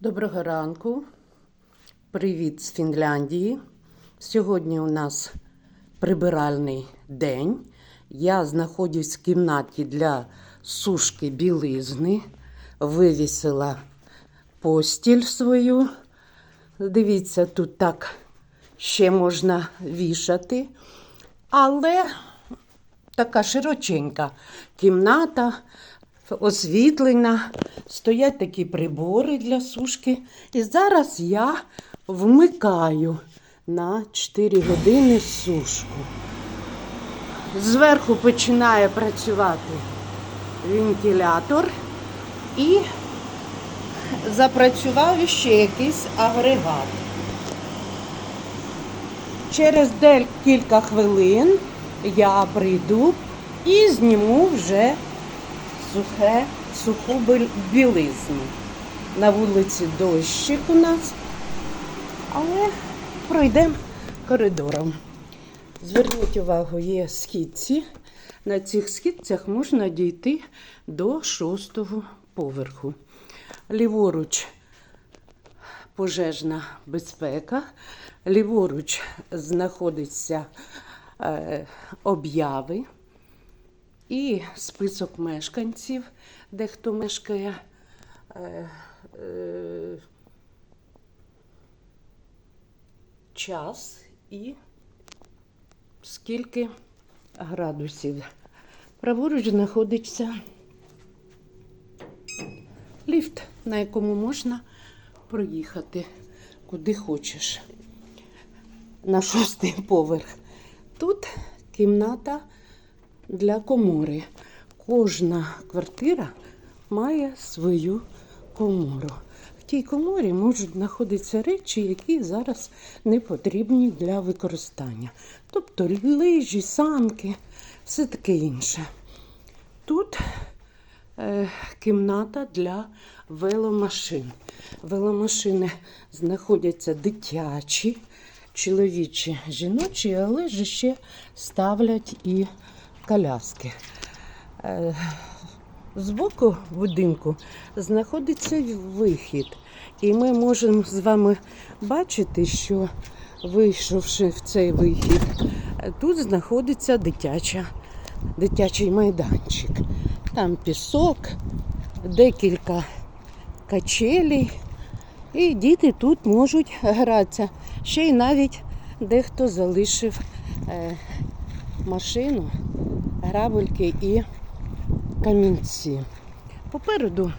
Доброго ранку. Привіт з Фінляндії. Сьогодні у нас прибиральний день. Я знаходжусь в кімнаті для сушки білизни. Вивісила постіль свою. Дивіться, тут так ще можна вішати. Але така широченька кімната, освітлена, стоять такі прибори для сушки. І зараз я вмикаю на 4 години сушку. Зверху починає працювати вентилятор і запрацював ще якийсь агрегат. Через декілька хвилин я прийду і зніму вже сухе, суху білизну. На вулиці дощик у нас, але пройдемо коридором. Зверніть увагу, є східці. На цих східцях можна дійти до шостого поверху. Ліворуч пожежна безпека. Ліворуч знаходиться е, обяви і список мешканців, де хто мешкає. Е, е, час і скільки градусів. Праворуч знаходиться ліфт, на якому можна проїхати куди хочеш. На шостий поверх. Тут кімната для комори. Кожна квартира має свою комору. В тій коморі можуть знаходитися речі, які зараз не потрібні для використання. Тобто лижі, санки, все таке інше. Тут е, кімната для веломашин. Веломашини знаходяться дитячі, чоловічі, жіночі, але ж ще ставлять і коляски. Е, Збоку будинку знаходиться вихід, і ми можемо з вами бачити, що вийшовши в цей вихід, тут знаходиться дитяча, дитячий майданчик. Там пісок, декілька качелей, і діти тут можуть гратися. Ще й навіть дехто залишив е, машину, грабельки і камінці. Попереду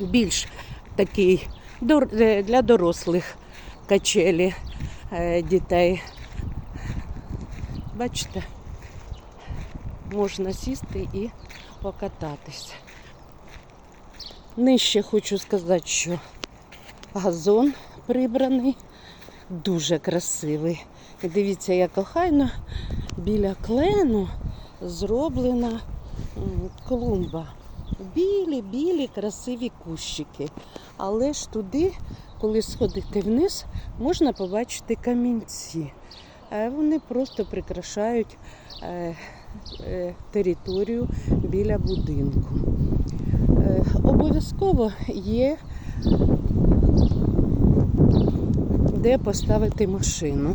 більш такий е, для дорослих качелі е, дітей. Бачите, можна сісти і покататися. Нижче хочу сказати, що газон прибраний, дуже красивий. Дивіться, як охайно біля клену зроблена клумба. Білі, білі, красиві кущики. Але ж туди, коли сходити вниз, можна побачити камінці. Е, Вони просто прикрашають е, е, територію біля будинку. Обов'язково є де поставити машину.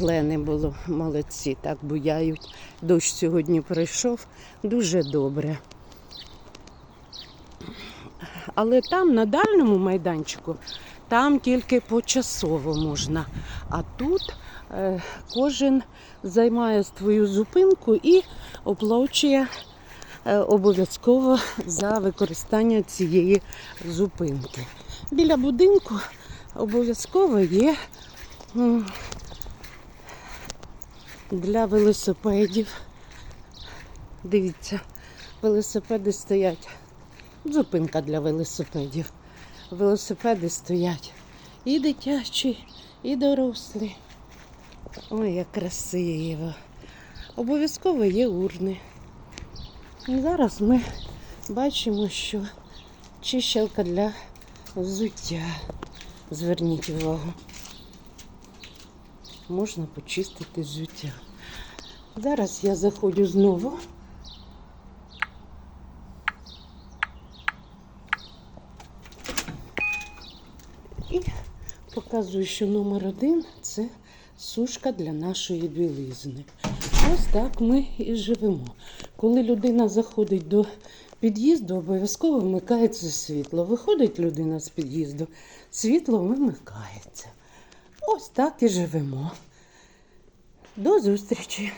Клени було молодці, так буяють. Дощ сьогодні пройшов дуже добре. Але там на дальньому майданчику там тільки почасово можна. А тут е, кожен займає свою зупинку і оплачує е, обов'язково за використання цієї зупинки. Біля будинку обов'язково є для велосипедів. Дивіться, велосипеди стоять. Зупинка для велосипедів. Велосипеди стоять і дитячі, і дорослі. Ой, як красиво. Обов'язково є урни. І зараз ми бачимо, що чищалка для взуття. Зверніть увагу. Можна почистити взуття. Зараз я заходжу знову. І показую, що номер один це сушка для нашої білизни. Ось так ми і живемо. Коли людина заходить до під'їзду, обов'язково вмикається світло. Виходить людина з під'їзду, світло вимикається. Ось так і живемо. До зустрічі!